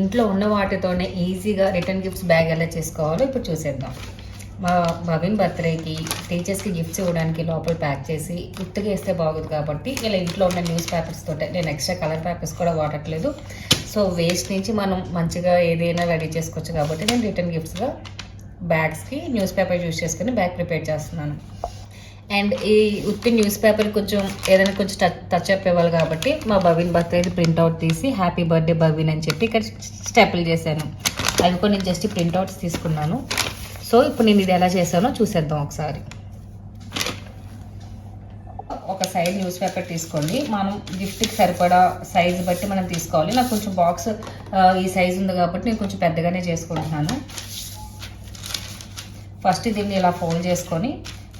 ఇంట్లో ఉన్న వాటితోనే ఈజీగా రిటర్న్ గిఫ్ట్స్ బ్యాగ్ ఎలా చేసుకోవాలో ఇప్పుడు చూసేద్దాం. మా భవిన్ బర్త్డేకి టీచర్స్కి గిఫ్ట్స్ ఇవ్వడానికి లోపల ప్యాక్ చేసి గుర్తుగా వేస్తే బాగుంది కాబట్టి ఇలా ఇంట్లో ఉన్న న్యూస్ పేపర్స్ తోటే నేను ఎక్స్ట్రా కలర్ పేపర్స్ కూడా వాడట్లేదు. సో వేస్ట్ నుంచి మనం మంచిగా ఏదైనా రెడీ చేసుకోవచ్చు కాబట్టి నేను రిటర్న్ గిఫ్ట్స్గా బ్యాగ్స్కి న్యూస్ పేపర్ యూస్ చేసుకుని బ్యాగ్ ప్రిపేర్ చేస్తున్నాను. అండ్ ఈ ఉత్తి న్యూస్ పేపర్ కొంచెం ఏదైనా కొంచెం టచ్ టచ్ అప్ ఇవ్వాలి కాబట్టి మా బవిన్ బర్త్డే ప్రింట్అవుట్ తీసి హ్యాపీ బర్త్డే బవిన్ అని చెప్పి ఇక్కడ స్టెప్లు చేశాను. అవి కూడా నేను జస్ట్ ప్రింట్అవుట్స్ తీసుకున్నాను. సో ఇప్పుడు నేను ఇది ఎలా చేశానో చూసేద్దాం ఒకసారి. ఒక సైజ్ న్యూస్ పేపర్ తీసుకోండి. మనం గిఫ్ట్కి సరిపడా సైజ్ బట్టి మనం తీసుకోవాలి. నాకు కొంచెం బాక్స్ ఈ సైజ్ ఉంది కాబట్టి నేను కొంచెం పెద్దగానే చేసుకుంటున్నాను. ఫస్ట్ దీన్ని ఇలా ఫోల్డ్ చేసుకొని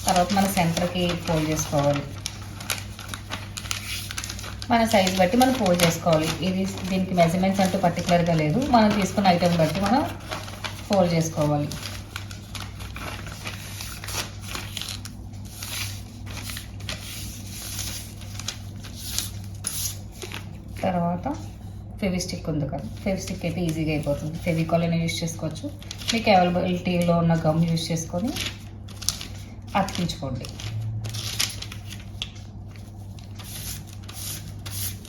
తర్వాత మన సెంటర్కి ఫోల్డ్ చేసుకోవాలి. మన సైజ్ బట్టి మనం ఫోల్డ్ చేసుకోవాలి. ఇది దీనికి మెజర్మెంట్స్ అంటూ పర్టికులర్గా లేదు. మనం తీసుకున్న ఐటెం బట్టి మనం ఫోల్డ్ చేసుకోవాలి. తర్వాత ఫెవిస్టిక్ ఉంది కదా. ఫెవిస్టిక్ అయితే ఈజీగా అయిపోతుంది. ఫెవికాల్ అయినా యూజ్ చేసుకోవచ్చు. మీకు అవైలబిలిటీలో ఉన్న గమ్ యూజ్ చేసుకొని అతికించుకోండి.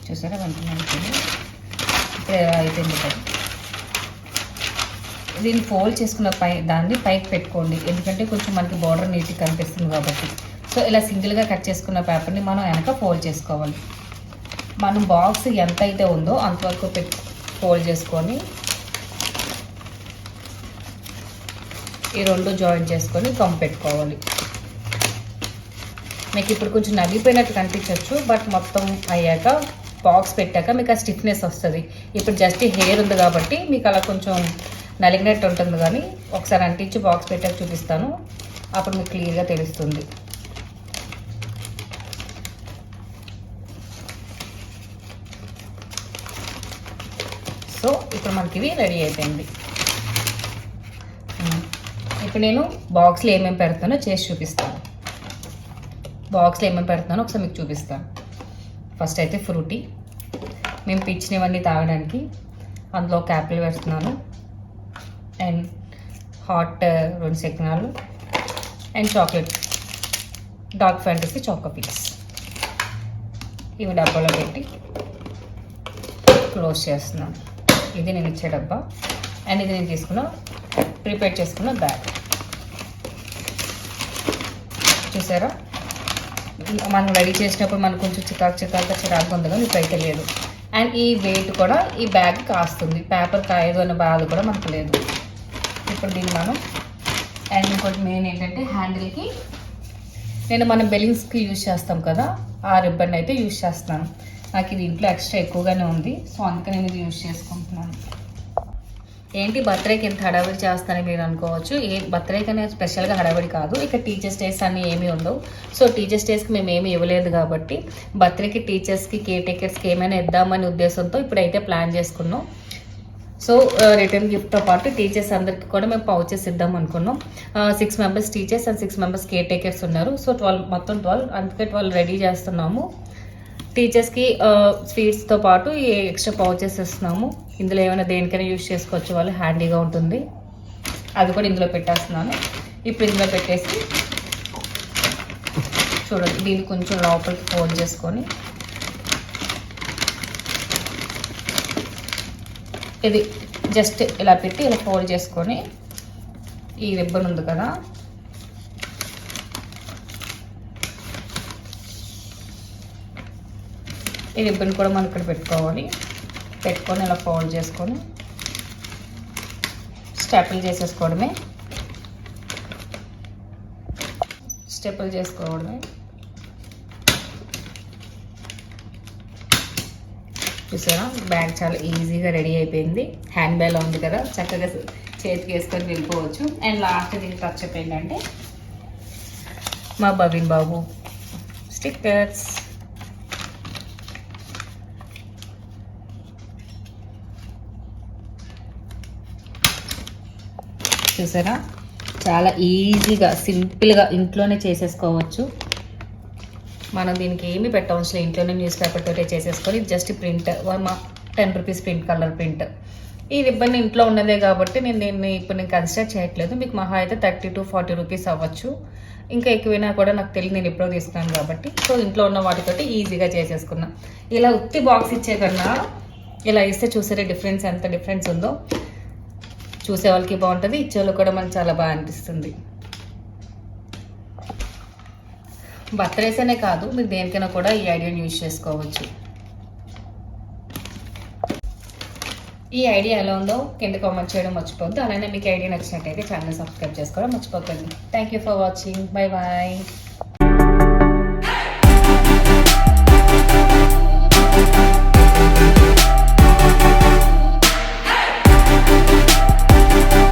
చూసారా వెంటనే అయిపోయింది? ఇప్పుడు అయిపోయింది కదా. దీన్ని ఫోల్డ్ చేసుకున్న పై దాన్ని పైకి పెట్టుకోండి. ఎందుకంటే కొంచెం మనకి బార్డర్ నీట్గా కనిపిస్తుంది కాబట్టి. సో ఇలా సింగిల్గా కట్ చేసుకున్న పేపర్ని మనం వెనక ఫోల్డ్ చేసుకోవాలి. మనం బాక్స్ ఎంత అయితే ఉందో అంతవరకు పెట్టి ఫోల్డ్ చేసుకొని ఈ రెండు జాయిన్ చేసుకొని గమ్ పెట్టుకోవాలి. మీకు ఇప్పుడు కొంచెం నలిగిపోయినట్టు కనిపించవచ్చు బట్ మొత్తం అయ్యాక బాక్స్ పెట్టాక మీకు ఆ స్టిఫ్నెస్ వస్తుంది. ఇప్పుడు జస్ట్ హెయిర్ ఉంది కాబట్టి మీకు అలా కొంచెం నలిగినట్టు ఉంటుంది కానీ ఒకసారి అంటించి బాక్స్ పెట్టాక చూపిస్తాను. అప్పుడు మీకు క్లియర్గా తెలుస్తుంది. సో ఇప్పుడు మనకి ఇవి రెడీ అయిపోయింది. ఇప్పుడు నేను బాక్స్లో ఏమేమి పెడతానో చేసి చూపిస్తాను. బాక్స్లో ఏమేమి పెడతానో ఒకసారి మీకు చూపిస్తాను ఫస్ట్ అయితే ఫ్రూటీ. మేము పిచ్చినవన్నీ తాగడానికి అందులో ఒక యాపిల్ పెడుతున్నాను. అండ్ హాట్ రెండు సెకనాలు and chocolate. Dark fantasy choco pies ఇవి డబ్బాలో పెట్టి క్లోజ్ చేస్తున్నాను. ఇది నేను ఇచ్చే డబ్బా. అండ్ ఇది నేను తీసుకున్న ప్రిపేర్ చేసుకున్న బ్యాగ్. చూసారా? మనం రెడీ చేసినప్పుడు మనకు కొంచెం చికాకు చికాకు చిరాకు ఉంది కానీ అయితే లేదు. అండ్ ఈ వెయిట్ కూడా ఈ బ్యాగ్ కాస్తుంది. పేపర్ కాయదు అనే బాధ కూడా మనకు లేదు. ఇప్పుడు దీన్ని మనం అండ్ ఇంకోటి మెయిన్ ఏంటంటే హ్యాండిల్కి నేను మనం బెలూన్స్కి యూజ్ చేస్తాం కదా ఆ రిబ్బన్ అయితే యూజ్ చేస్తున్నాను. నాకు ఇది ఇంట్లో ఎక్స్ట్రా ఎక్కువగానే ఉంది సో అందుకని నేను ఇది యూజ్ చేసుకుంటున్నాను. ఏంటి బర్త్డేకి ఎంత హడావిడి చేస్తానని మీరు అనుకోవచ్చు. ఏ బర్త్డేకి అనేది స్పెషల్గా హడావిడి కాదు. ఇక టీచర్స్ డేస్ అన్ని ఏమీ ఉండవు. సో టీచర్స్ డేస్కి మేము ఏమీ ఇవ్వలేదు కాబట్టి బర్త్డేకి టీచర్స్కి కేర్ టేకర్స్కి ఏమైనా ఇద్దామనే ఉద్దేశంతో ఇప్పుడైతే ప్లాన్ చేసుకున్నాం. సో రిటర్న్ గిఫ్ట్తో పాటు టీచర్స్ అందరికి కూడా మేము పౌచెస్ ఇద్దాం అనుకున్నాం. Six members teachers and six members caretakers ఉన్నారు. సో ట్వెల్వ్ మొత్తం ట్వెల్వ్ అందుకే ట్వెల్వ్ రెడీ చేస్తున్నాము. టీచర్స్కి స్వీట్స్తో పాటు ఈ ఎక్స్ట్రా పౌచెస్ ఇస్తున్నాము. ఇందులో ఏమైనా దేనికైనా యూజ్ చేసుకోవచ్చు వాళ్ళు హ్యాండీగా ఉంటుంది. అది కూడా ఇందులో పెట్టేస్తున్నాను. ఇప్పుడు ఇందులో పెట్టేసి చూడండి దీన్ని కొంచెం లోపలికి ఫోల్డ్ చేసుకొని. ఇది జస్ట్ ఇలా పెట్టి ఇలా ఫోల్డ్ చేసుకొని ఈ రిబ్బన్ ఉంది కదా ఈ రిబ్బన్ కూడా మనం ఇక్కడ పెట్టుకోవాలి. పెట్టుకొని ఇలా ఫోల్డ్ చేసుకొని స్టెపుల్ చేసేసుకోవడమే. స్టెపుల్ చేసుకోవడమే. చూసారా? బ్యాగ్ చాలా ఈజీగా రెడీ అయిపోయింది. హ్యాండ్ బ్యాగ్ ఉంది కదా? చక్కగా చేతికి వేసుకొని వెళ్ళిపోవచ్చు. అండ్ లాస్ట్ దీనికి టచ్ అప్ ఏంటంటే మా బబిన్ బాబు స్టిక్కర్స్ చూసారా? చాలా ఈజీగా సింపుల్గా ఇంట్లోనే చేసేసుకోవచ్చు. మనం దీనికి ఏమి పెట్టవలసిన ఇంట్లోనే న్యూస్ పేపర్ తోటే చేసేసుకొని జస్ట్ ప్రింట్ మా ten rupees print colour print ఈ రిబ్బన్ ఇంట్లో ఉన్నదే కాబట్టి నేను దీన్ని ఇప్పుడు నేను కన్సిడర్ చేయట్లేదు. మీకు మహా అయితే థర్టీ టు ఫార్టీ రూపీస్ అవ్వచ్చు. ఇంకా ఎక్కువైనా కూడా నాకు తెలియదు నేను ఎప్పుడో తీసుకున్నాను కాబట్టి. సో ఇంట్లో ఉన్న వాటితోటి ఈజీగా చేసేసుకున్నా. ఇలా ఉత్తి బాక్స్ ఇచ్చే కన్నా ఇలా ఇస్తే చూసారే డిఫరెన్స్ ఎంత డిఫరెన్స్ ఉందో? చూసే వాళ్ళకి బాగుంటుంది ఇచ్చే వాళ్ళకి కూడా మనకు చాలా బాగా అనిపిస్తుంది. బర్త్డేస్ అనే కాదు మీరు దేనికైనా కూడా ఈ ఐడియాని యూజ్ చేసుకోవచ్చు. ఈ ఐడియా ఎలా ఉందో కింద కామెంట్ చేయడం మర్చిపోద్దు అలానే మీకు ఐడియా నచ్చినట్టయితే ఛానల్ సబ్స్క్రైబ్ చేసుకోవడం మర్చిపోకండి. Thank you for watching bye bye